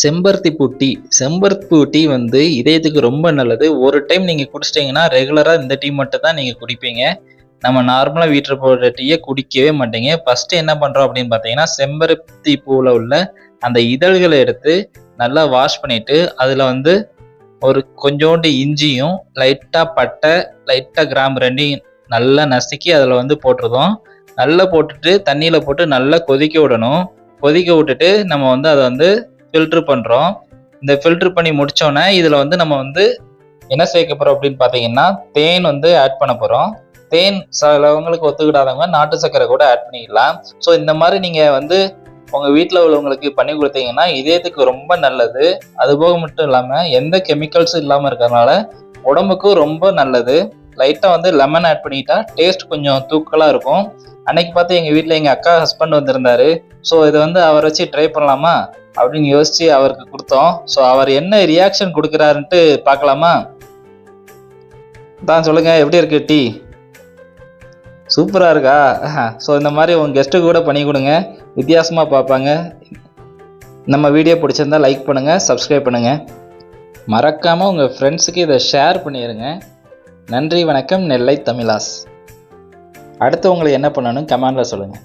செம்பருத்தி பூ டீ. செம்பருத்தி பூ டீ வந்து இதயத்துக்கு ரொம்ப நல்லது. ஒரு டைம் நீங்கள் குடிச்சிட்டிங்கன்னா ரெகுலராக இந்த டீ மட்டும் தான் நீங்கள் குடிப்பீங்க. நம்ம நார்மலாக வீட்டில் போடுற டீயை குடிக்கவே மாட்டீங்க. ஃபஸ்ட்டு என்ன பண்ணுறோம் அப்படின்னு பார்த்தீங்கன்னா செம்பருத்தி பூவில் உள்ள அந்த இதழ்களை எடுத்து நல்லா வாஷ் பண்ணிவிட்டு அதில் வந்து ஒரு கொஞ்சோண்டு இஞ்சியும் லைட்டாக பட்டை லைட்டாக கிராம் ரெண்டையும் நல்லா நசுக்கி அதில் வந்து போட்டுருதோம் நல்லா போட்டுட்டு தண்ணியில் போட்டு நல்லா கொதிக்க விடணும். கொதிக்க விட்டுட்டு நம்ம வந்து அதை வந்து ஃபில்ட்ரு பண்ணுறோம் இந்த ஃபில்ட்ரு பண்ணி முடிச்சோன்னே இதில் வந்து நம்ம வந்து என்ன சேர்க்க போகிறோம் அப்படின்னு பார்த்தீங்கன்னா தேன் வந்து ஆட் பண்ண போகிறோம் தேன் சிலவங்களுக்கு ஒத்துக்கிடாதவங்க நாட்டு சர்க்கரை கூட ஆட் பண்ணிக்கலாம். ஸோ இந்த மாதிரி நீங்கள் வந்து உங்கள் வீட்டில் உள்ளவங்களுக்கு பண்ணி கொடுத்தீங்கன்னா இதயத்துக்கு ரொம்ப நல்லது. அதுபோக மட்டும் இல்லாமல் எந்த கெமிக்கல்ஸும் இல்லாமல் இருக்கிறதுனால உடம்புக்கும் ரொம்ப நல்லது. லைட்டாக வந்து லெமன் ஆட் பண்ணிட்டா டேஸ்ட் கொஞ்சம் தூக்கலாக இருக்கும். அன்னைக்கு பார்த்து எங்கள் வீட்டில் எங்கள் அக்கா ஹஸ்பண்ட் வந்திருந்தாரு. ஸோ இதை வந்து அவரை வச்சு ட்ரை பண்ணலாமா? அப்படின்னு யோசிச்சு அவருக்கு கொடுத்தோம். ஸோ அவர் என்ன ரியாக்ஷன் கொடுக்குறாருன்ட்டு பார்க்கலாமா? தான் சொல்லுங்க எப்படி இருக்கு டீ? சூப்பராக இருக்கா? ஸோ இந்த மாதிரி உங்கள் கெஸ்ட்டு கூட பண்ணி கொடுங்க. வித்தியாசமாக பார்ப்பாங்க. நம்ம வீடியோ பிடிச்சிருந்தா லைக் பண்ணுங்கள் சப்ஸ்கிரைப் பண்ணுங்கள் மறக்காமல் உங்கள் ஃப்ரெண்ட்ஸுக்கு இதை ஷேர் பண்ணிடுங்க நன்றி வணக்கம். நெல்லை தமிழாஸ். அடுத்து உங்களுக்கு என்ன பண்ணணும்? கமெண்டில் சொல்லுங்கள்